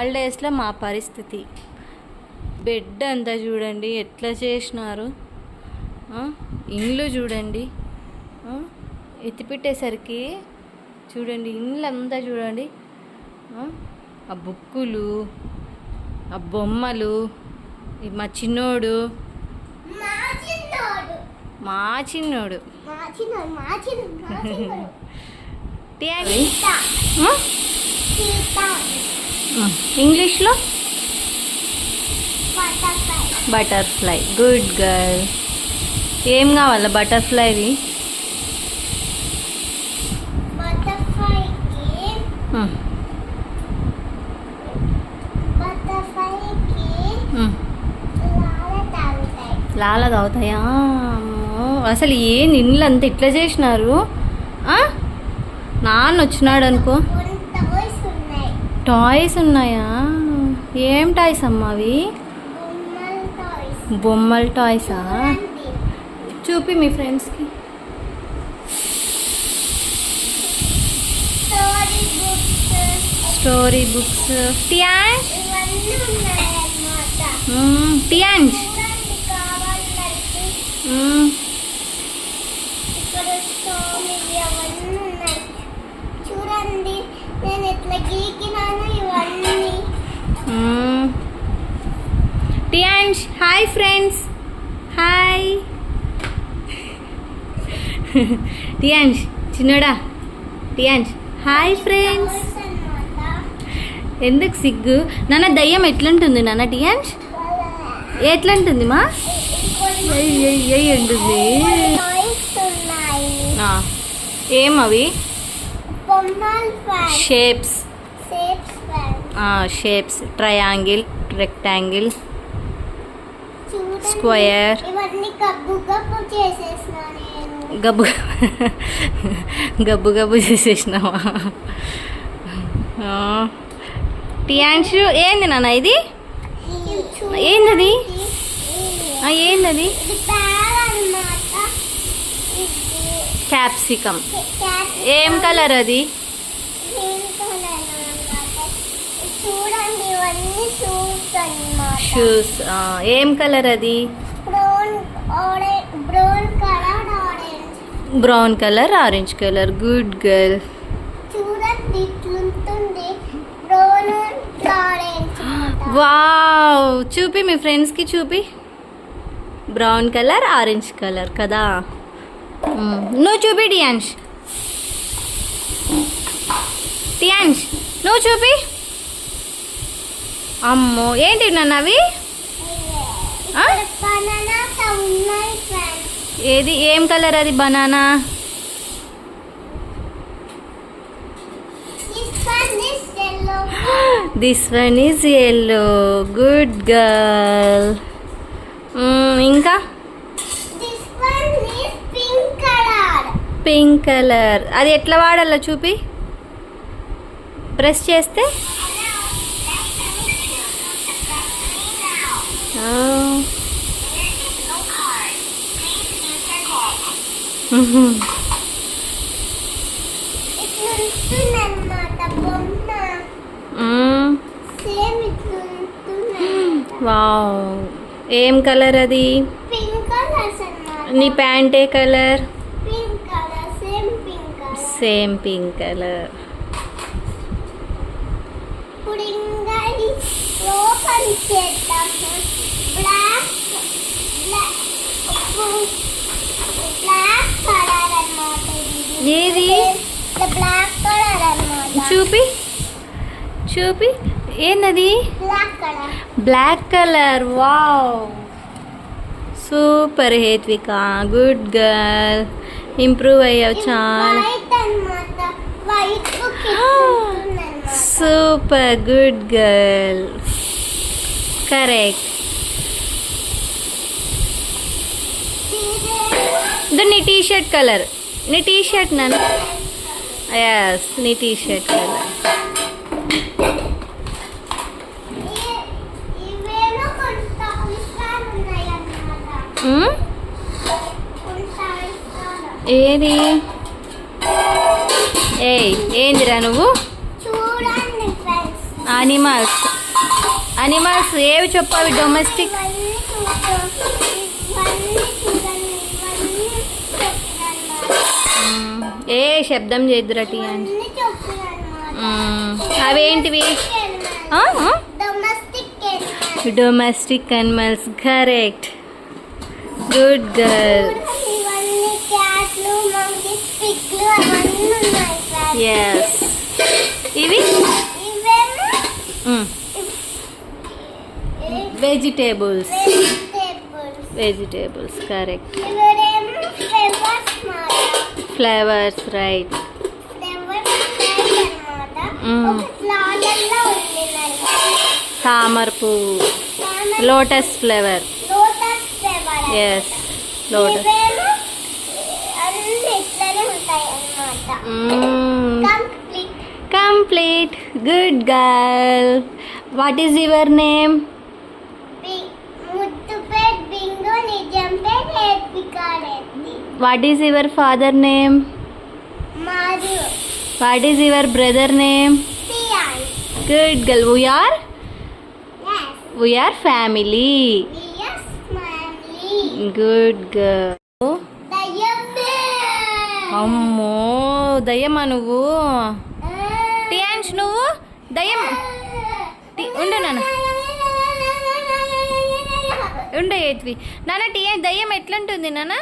హాలిడేస్లో మా పరిస్థితి. బెడ్ అంతా చూడండి ఎట్లా చేసినారు? ఇండ్లు చూడండి. ఎత్తిపెట్టేసరికి చూడండి ఇండ్లు అంతా చూడండి. ఆ, బుక్కులు ఆ బొమ్మలు మా చిన్నోడు. మా చిన్నోడు. మా ఇంగ్లీష్లో? బటర్ఫ్లై. Good girl. ఏం కావాలా బటర్ఫ్లైవి? లాల తాగుతాయి. అసలు ఏ నిన్నులు అంత ఇట్లా చేసినారు? నాన్న వచ్చినాడు అనుకో టాయ్స్ ఉన్నాయా? ఏం టాయ్స్ అమ్మా అవి? బొమ్మల టాయ్స్? చూపి మీ ఫ్రెండ్స్కి. Story books. స్టోరీ బుక్స్ టియాన్స్ ఇవన్నీ ఉన్నాయన్నమాట టియాన్స్ చూడండి కావాలంటే ఇక్కడ స్టోరీ అవన్నీ ఉన్నాయి చూడండి నేను ఇట్లా గీకినాను ఇవన్నీ టియాన్స్ హాయ్ ఫ్రెండ్స్. హాయ్. టియాన్స్ చిన్నడా? టియాన్స్ హాయ్ ఫ్రెండ్స్. ఎందుకు సిగ్గు? నాన్న దయ్యం ఎట్లుంటుంది నాన్న టియాన్స్ ఎట్లుంటుంది మా? ఉంటుంది toys ఉన్నాయి ఆ, ఏం అవి? బొమ్మల fan. Shapes. Shapes. Triangle rectangle. ఇవన్నీ గబ్బు గబ్బు గబ్బు చేసేసినావా? టియాన్షు ఏంది నాన్న ఇది. ఏందది? ఇది క్యాప్సికమ్. ఏం కలర్ అది? చూడండి ఇవన్నీ షూస్ ఏం కలర్ అది? Brown colour orange colour good girl wow చూపి మీ ఫ్రెండ్స్కి చూపి. బ్రౌన్ కలర్ ఆరెంజ్ కలర్ కదా? మ్మ్. నువ్వు చూపి టియాన్ష్ టియాన్ష్ నువ్వు చూపి. అమ్మో ఏంటి నన్ను అవి? ఏది? ఏం కలర్ అది banana? This one is yellow good girl ఇంకా? పింక్ కలర్ అది ఎట్లా వాడాలో చూపి. ప్రెస్ చేస్తే? వావ్ ఏం కలర్ అది? నీ ప్యాంట్ ఏ కలర్ సేమ్ పింక్ కలర్ ఇప్పుడు ఇంకా ఏది? చూపి. చూపి. ఏందది? Black colour. Black colour wow. Super Hethvika. Good girl. Improve అయ్యావు చాలా. సూపర్. Good girl. కరెక్ట్. ఇది నీ టీ షర్ట్ కలర్. నీ టీ షర్ట్ నన్ను. ఎస్ నీ టీ షర్ట్ కలర్ ఏది? ఏయ్ ఏందిరా నువ్వు? అనిమల్స్ అనిమల్స్ ఏవి చెప్పు అవి డొమెస్టిక్ ఇవన్నీ చూద్దాం. ఇవన్నీ చూడండి. ఇవన్నీ చెప్తున్నాను. ఏ శబ్దం చేద్దురా టీ అని. అవేంటివి? Domestic animals correct good girl yes ఇవి? Vegetables vegetables correct flowers right. తామర పువ్వు. Lotus flower. Yes lotus. Complete. Good girl. What is your name what is your father name what is your brother name good girl we are yes. We are family yes family good girl అమ్మో దయ్యమా నువ్వు? టియాన్స్ నువ్వు? దయ్యం T- ఉండు నాన్న. ఉండు ఏత్వి. నాన్న టియాన్స్ దయ్యం ఎట్లుంటుంది నాన్న?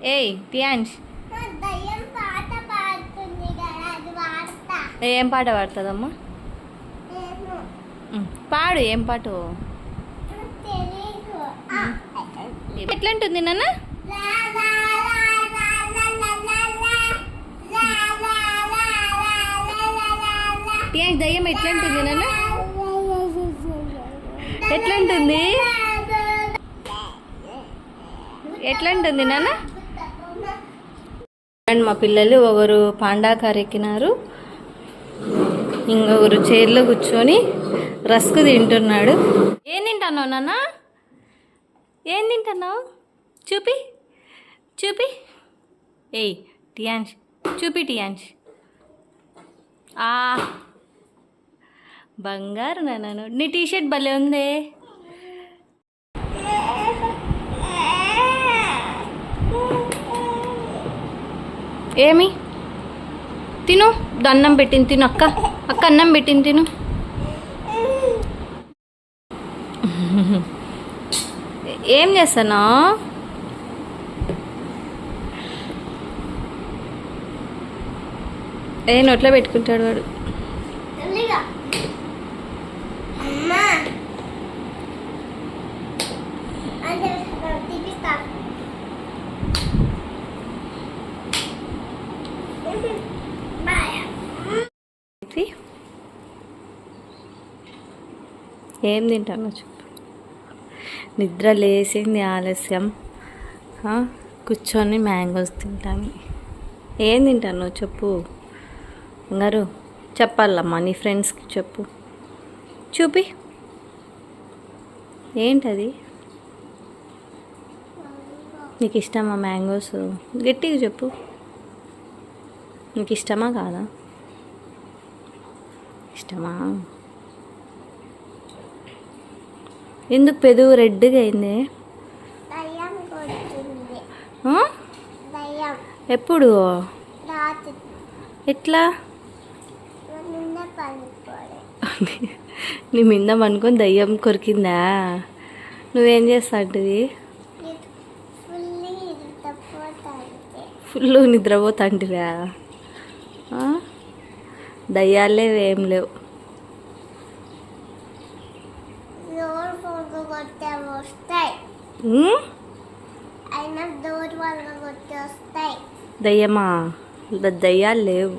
ఏయ్ దయ్యం వాడతా ఏం పాట పాడుతుందమ్మా? పాడు ఏం పాటు? ఆ, ఎట్లుంటుంది నాన్న? లా, లా, లా, లా, లా, లా, లా, లా. లా, లా, లా, లా, లా, లా, లా, లా. టియాన్స్ దయ్యం ఎట్లుంటుంది నాన్న ఎట్లుంటుంది ఎట్లుంటుంది నాన్న? అండ్ మా పిల్లలు ఒకరు పాండాకారెక్కినారు ఇంకొకరు చైర్లో కూర్చొని రస్క్ తింటున్నాడు. ఏం తింటున్నావు నాన్న? ఏం తింటున్నావు? చూపి. చూపి. ఏయ్ టియాన్స్ చూపి టియాన్స్ ఆ. బంగారు నాన్నను నీ టీషర్ట్ భలే ఉందే. ఏమి? తిను దన్నం పెట్టింది తిను అక్క. అక్క అన్నం పెట్టింది తిను. ఏం చేస్తానా? ఏ నోట్లో పెట్టుకుంటాడు వాడు. ఏం తింటానో చెప్పు. నిద్ర లేచింది ఆలస్యం. కూర్చొని మ్యాంగోస్ తింటాను. ఏం తింటాను చెప్పు. గారు చెప్పాలమ్మా నీ ఫ్రెండ్స్కి చెప్పు. చూపి. ఏంటది? నీకు ఇష్టమా మ్యాంగోస్? గట్టిగా చెప్పు. నీకు ఇష్టమా కాదా? ఇష్టమా? ఎందుకు పెదవు రెడ్గా అయింది? ఎప్పుడు? ఎట్లా? నీ మింద అనుకొని దయ్యం కొరికిందా? నువ్వేం చేస్తాంటివి ఫుల్ నిద్రపోతాంటివా? ఆ? దయ్యాలే ఏం లేవు. దయ్యమా? దయ్యాలు లేవు.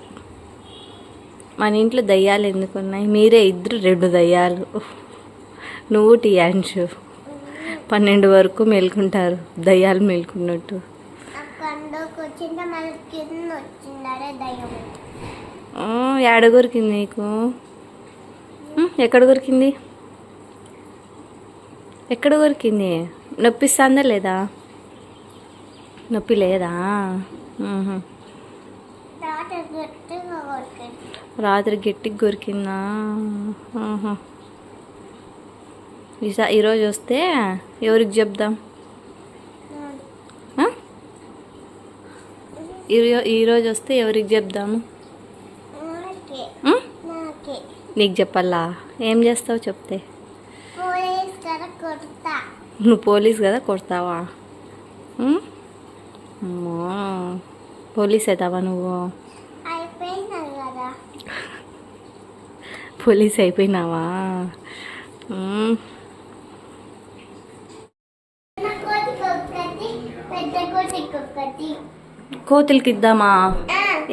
మన ఇంట్లో దయ్యాలు ఎందుకు ఉన్నాయి? మీరే ఇద్దరు రెండు దయ్యాలు. నువ్వు టీయాన్షు పన్నెండు వరకు మేల్కుంటారు. దయ్యాలు మేల్కున్నట్టు. ఏడ కొరికింది నీకు? ఎక్కడ కొరికింది ఎక్కడ కొరికింది నొప్పిస్తుందా లేదా? నొప్పి లేదా? రాత్రి గట్టికి కొరికిందా ఈసా ఈరోజు వస్తే ఎవరికి చెప్దాం? ఈరోజు వస్తే ఎవరికి చెప్దాము? నీకు చెప్పాలా? ఏం చేస్తావు చెప్తే? నువ్వు పోలీస్ కదా కొడతావా? పోలీస్ అవుతావా నువ్వు? పోలీస్ అయిపోయినావా? కోతులకి ఇద్దామా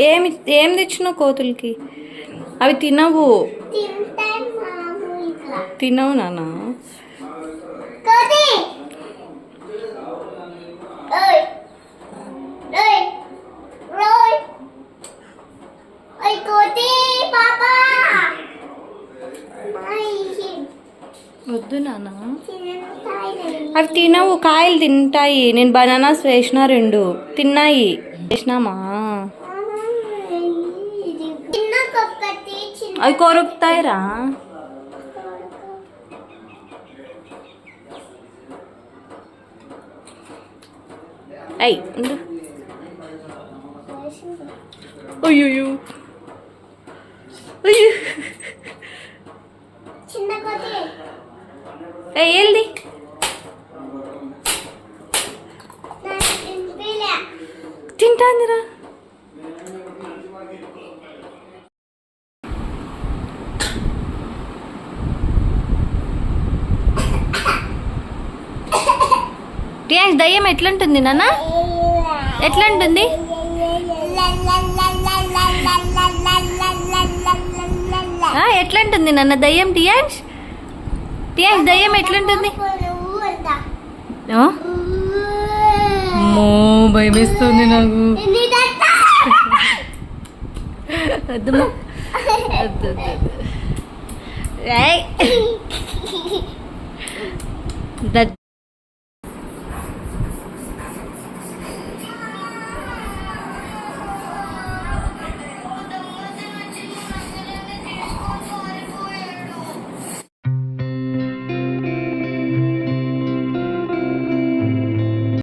ఏమి ఏం తెచ్చినావు కోతులకి? అవి తినవు. తినవు నాన్న? వద్దు నాన్న. అవి తినవు కాయలు తింటాయి. నేను బనానాస్ వేసిన రెండు. తిన్నాయి. వేసినామా? అవి కొరుకుతాయిరా. ഐ ഉണ്ട്. അയ്യോ. അയ്യോ ഏയ് എൽദി ತಿಂತಾಂದಿರ రియాన్స్ దయ్యం ఎట్లుంటుంది నాన్న? ఎట్లుంటుంది? ఎట్లుంటుంది నాన్న దయ్యం రియాన్స్ రియాన్స్ దయ్యం ఎట్లుంటుంది? భయమేస్తుంది నాకు. వద్దు.